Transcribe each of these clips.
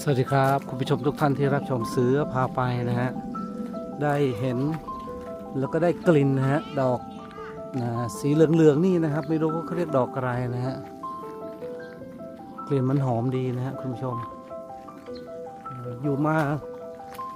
สวัสดีครับ คุณผู้ชมทุกท่านที่รับชมเสือพาไปนะฮะ ได้เห็นแล้วก็ได้กลิ่นนะฮะ ดอกนะสีเหลืองๆนี่นะครับ ไม่รู้ว่าเขาเรียกดอกอะไรนะฮะ กลิ่นมันหอมดีนะฮะคุณผู้ชมเอ่ออยู่มา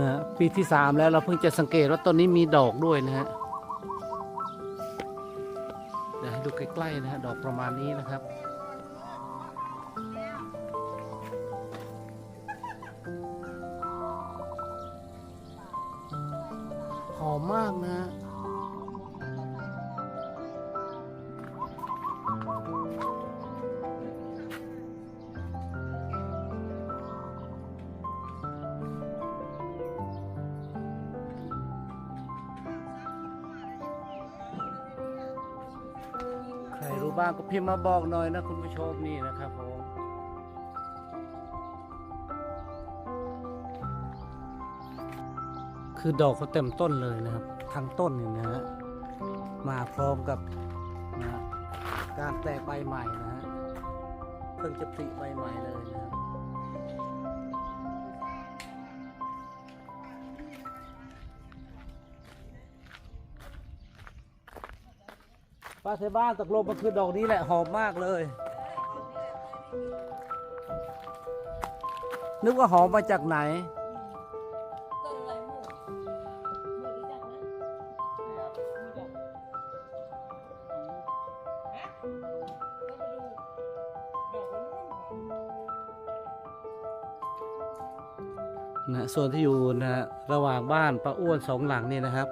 นะปีที่สามแล้วเราเพิ่งจะสังเกตว่าต้นนี้มีดอกด้วยนะฮะเดี๋ยวให้ดูใกล้ๆนะฮะดอกประมาณนี้นะครับ มากนะฮะใครรู้บ้างก็พิมพ์มาบอกหน่อยนะคุณผู้ชมนี่นะครับผม คือดอกเขาเต็มต้นเลยนะครับ ทั้งต้นเนี่ยนะฮะมาพร้อมกับนะการแตกใบใหม่นะฮะเพิ่งจะปลิใบใหม่เลยนะครับป้าเทบ้านตกลงมันคือดอกนี้แหละหอมมากเลย นึกว่าหอมมาจากไหน นะส่วนที่อยู่นะฮะระหว่างบ้านป้าอ้วนสองหลังนี่นะครับ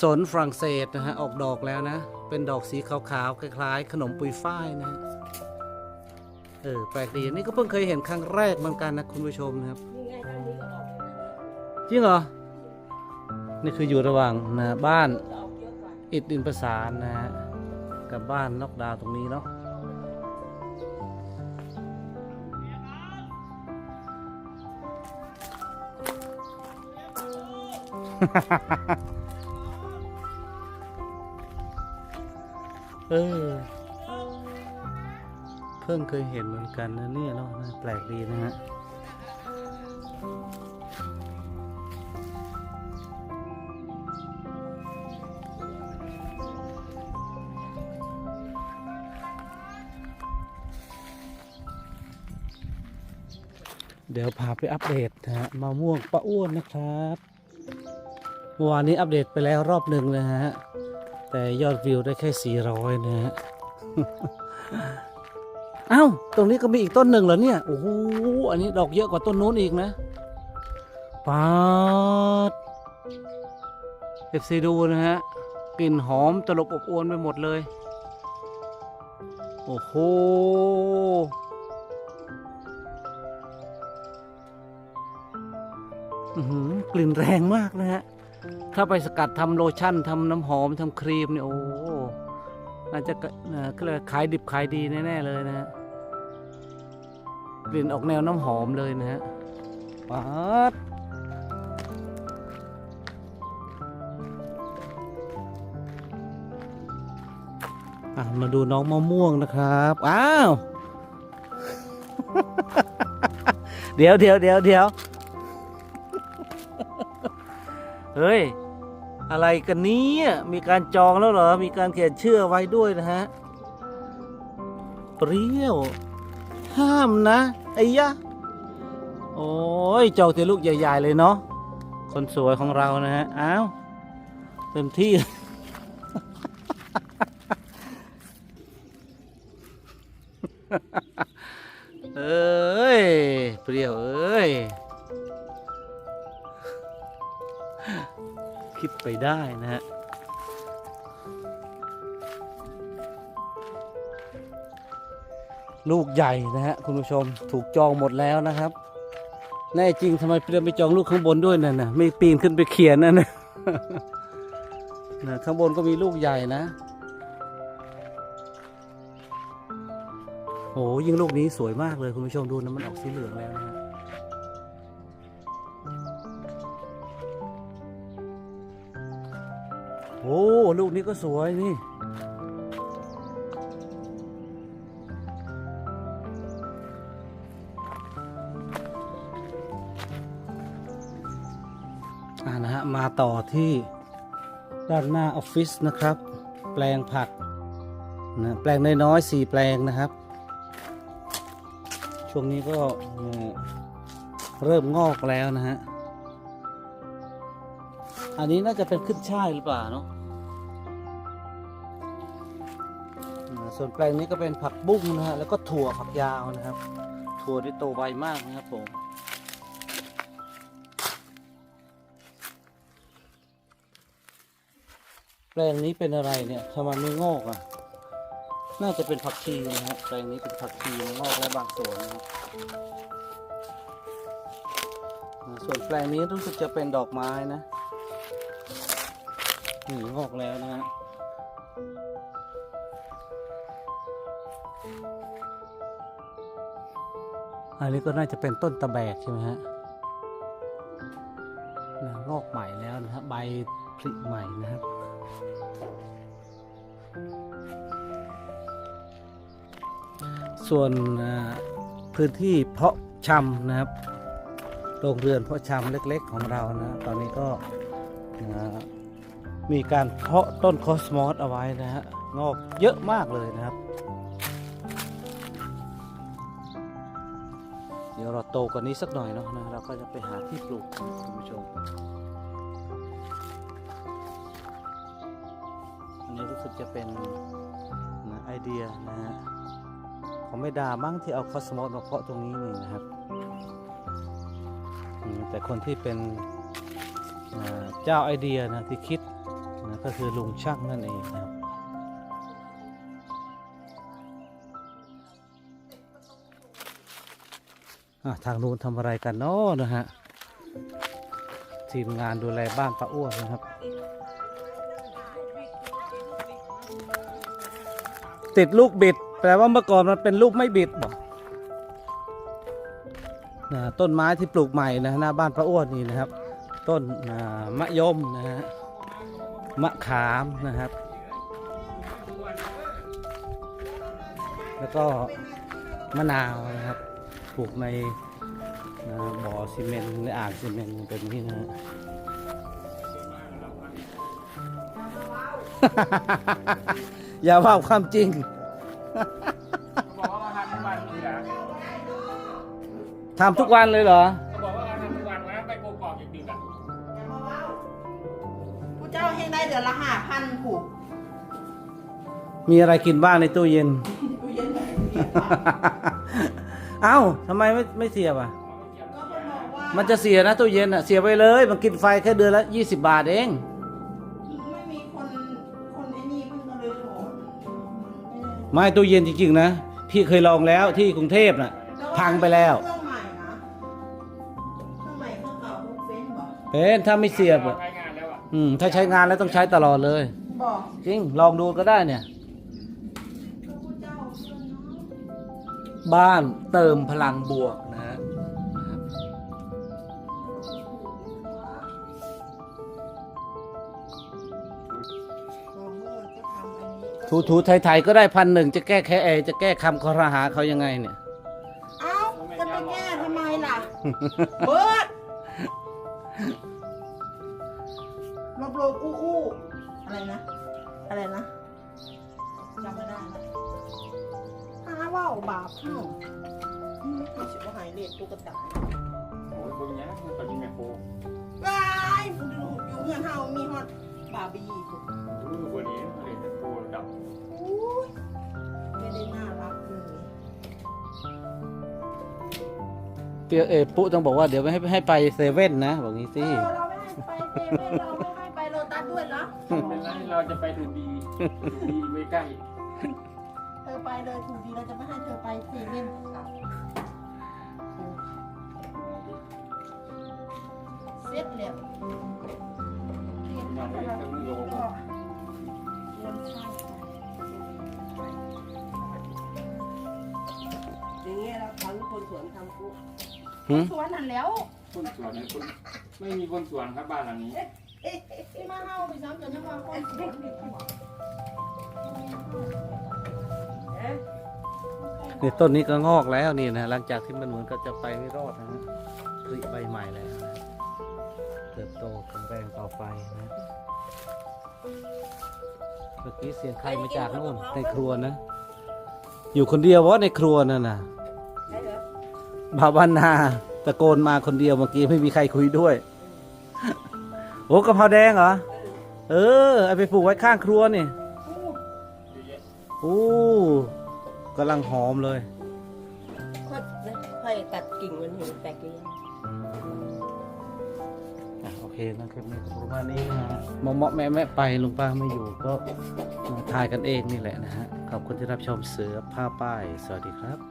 สนฝรั่งเศสนะฮะออกดอกแล้วนะ เป็นดอกสีขาวๆคล้ายๆ ขนมปุยฝ้ายนะฮะเออแปลกดีนี่ก็เพิ่งเคยเห็นครั้งแรกเหมือนกันนะคุณผู้ชมนะครับนี่ไงทางนี้ก็ออกเลยนะจริงเหรอ นี่คืออยู่ระหว่างนะบ้านจะออกเยอะกว่าอิดดินประสานนะฮะกับบ้านนอกดาวตรงนี้เนาะ เออ เพิ่งเคยเห็นเหมือนกันนะเนี่ยเนาะน่าแปลกดีนะฮะเดี๋ยวพาไปอัปเดตนะฮะมะม่วงป้าอ้วนนะครับ มื่อวานนี้อัปเดตไปแล้วรอบหนึ่งนะฮะ แต่ยอดวิวได้แค่ 400 นะฮะเอ้าตรงนี้ก็มีอีกต้นหนึ่งเหรอเนี่ย โอ้โห อันนี้ดอกเยอะกว่าต้นนู้นอีกนะปาดเอฟซีดูนะฮะ กลิ่นหอมตลบอบอวนไปหมดเลย โอ้โหอื้อหือกลิ่นแรงมากนะฮะ ถ้าไปสกัดทำโลชั่นทำน้ำหอมทำครีมเนี่ยโอ้น่าจะกะเอ่อก็เลยขายดิบขายดีแน่ๆเลยนะฮะกลิ่นออกแนวน้ำหอมเลยนะฮะป๊าดมาดูน้องมะม่วงนะครับ อ้าว เดี๋ยวเดี๋ยวเดี๋ยวเดี๋ยว เฮ้ย อะไรกันนี้ มีการจองแล้วเหรอ มีการเขียนชื่อไว้ด้วยนะฮะ เปรี้ยว ห้ามนะ ไอ้ยะ โอ้ยจองเตลูกใหญ่ๆเลยเนาะ คนสวยของเรานะฮะ อ้าว เต็มที่ ลูกใหญ่นะฮะคุณผู้ชมถูกจองหมดแล้วนะครับ แน่จริงทำไมเปลี่ยนไปจองลูกข้างบนด้วยนั่นนะไม่ปีนขึ้นไปเขียนนั่นนะนะข้างบนก็มีลูกใหญ่นะโอ้ยิ่งลูกนี้สวยมากเลยคุณผู้ชมดูนะมันออกสีเหลืองแล้วนะฮะโอ้ลูกนี้ก็สวยนี่ อ่านะฮะมาต่อที่ด้านหน้าออฟฟิศนะครับ แปลงผักนะแปลงน้อยๆสี่แปลงนะครับ ช่วงนี้ก็เริ่มงอกแล้วนะฮะอันนี้น่าจะเป็นขึ้นช่ายหรือเปล่าเนาะส่วนแปลงนี้ก็เป็นผักบุ้งนะฮะแล้วก็ถั่วผักยาวนะครับ ถั่วที่โตไวมากนะครับผม แปลงนี้เป็นอะไรเนี่ยทำไมไม่งอกอะ น่าจะเป็นผักชีนะฮะแปลงนี้เป็นผักชีงอกแล้วบางส่วนนะครับส่วนแปลงนี้รู้สึกจะเป็นดอกไม้นะนี่งอกแล้วนะฮะอันนี้ก็น่าจะเป็นต้นตะแบกใช่ไหมฮะนะงอกใหม่แล้วนะฮะใบผลิใหม่นะครับ ส่วนพื้นที่เพาะชำนะครับโรงเรือนเพาะชำเล็กๆของเรานะตอนนี้ก็มีการเพาะต้นคอสมอสเอาไว้นะฮะงอกเยอะมากเลยนะครับ เดี๋ยวเราโตกว่านี้สักหน่อยเนาะนะเราก็จะไปหาที่ปลูกคุณผู้ชม นี้รู้สึกจะเป็นนะไอเดียนะฮะของไม่ดามั้งที่เอาคอสมอสมาเพาะตรงนี้นี่นะครับ แต่คนที่เป็นเจ้าไอเดียนะที่คิดนะก็คือลุงช่างนั่นเองนะครับทางนู้นทำอะไรกันเนาะนะฮะ ทีมงานดูแลบ้านป้าอ้วนนะครับ ติดลูกบิด แปลว่าเมื่อก่อนมันเป็นลูกไม่บิดบอกนะต้นไม้ที่ปลูกใหม่นะหน้าบ้านป้าอ้วนนี่นะครับ ต้นมะยมนะฮะมะขามนะครับ แล้วก็มะนาวนะครับปลูกในบ่อซีเมนต์ในอ่างซีเมนต์เป็นที่นะฮะ อย่าว่าความจริงเขาบอกว่ามาทำทุกวันนี่แหละทำทุกวันเลยเหรอ เขาบอกว่ามาทำทุกวันนะไปโกกอกอย่างดึกอะผู้เจ้าให้ได้เดือนละห้าพันผูกมีอะไรกินบ้างในตู้เย็น กูเย็นแบบเอ้าทำไมไม่ไม่เสียบอะ ก็มันบอกว่ามันจะเสียนะตู้เย็นอะ เสียไปเลย มันกินไฟแค่เดือนละ 20 บาทเอง ไม่ตู้เย็นจริงๆนะ พี่เคยลองแล้วที่กรุงเทพน่ะ พังไปแล้ว เครื่องใหม่นะเครื่องใหม่เครื่องเก่าพวกเฟนบอกเป็นถ้าไม่เสียบอะใช้งานแล้วอะอืมถ้าใช้งานแล้วต้องใช้ตลอดเลย บอกจริง ลองดูก็ได้เนี่ยก็ผู้เจ้าเพื่อนเนาะ บ้านเติมพลังบวกนะฮะก็ำอันนี้ถูถูไทยๆก็ได้พันหนึ่งจะแก้แค่เอจะแก้คำคอรหาเขายังไงเนี่ย เอ้าจะไปแก้ทำไมล่ะ เบิร์ดลบโลบอู้อู้อะไรนะ อะไรนะจำไม่ได้นะหาว่าวบาปเฮ้าไม่ใช่ว่าหายเรียกตุ๊กตาโอ้ยพวกนี้มันเป็นแมคโครว้ายผู้ดูอยู่เงินเฮามีฮอตบาร์บี้ผมรู้วันนี้ เรียนแมคโครดับอุ้ยไม่ได้น่ารักเลยเปียเออปุ๊ต้องบอกว่าเดี๋ยวไม่ให้ให้ไปเซเว่นนะบอกงี้เอสิ อเราไม่ให้ไปเซเว่นเราไม่ให้ไปโลตัสด้วยนะเป็นไรเราจะไปดูดีดูดีไม่ใกล้เธอไปเลยถูกดีเราจะไม่ให้เธอไปเซเว่นค่ะเสร็จแล้วเรียนเรามาไปแล้ว อย่างเงี้ยเราทั้งคนสวนทำกุ๊กหืมสวนนั่นแล้วคนสวนนะคนไม่มีคนสวนครับบ้านหลังนี้ที่มาเฮาไปซ้ำจนยังว่าคนสวนนี่เอ๊ะนี่ต้นนี้ก็งอกแล้วนี่นะหลังจากที่มันเหมือนก็จะไปไม่รอดนะฮะผลิใบใหม่แล้วนะเติบโตแข็งแรงต่อไปนะ เมื่อกี้เสียงใครมาจากนู่นในครัวนะ อยู่คนเดียววะในครัวนั่นน่ะใช่เหรอบาบานาตะโกนมาคนเดียวเมื่อกี้ไม่มีใครคุยด้วย โอ้กะเพราแดงเหรอ เออเอาไปปลูกไว้ข้างครัวนี่เยอะแยะโอ้กำลังหอมเลย ค่อยนะค่อยตัดกิ่งมันเห็นแตกเลยอะโอเค นะคลิปนี้ก็ประมาณนี้นะฮะหมอแม่แม่ไปลุงป้าไม่อยู่ก็ถ่ายกันเองนี่แหละนะฮะขอบคุณที่รับชมเสือผ้าป้าย สวัสดีครับ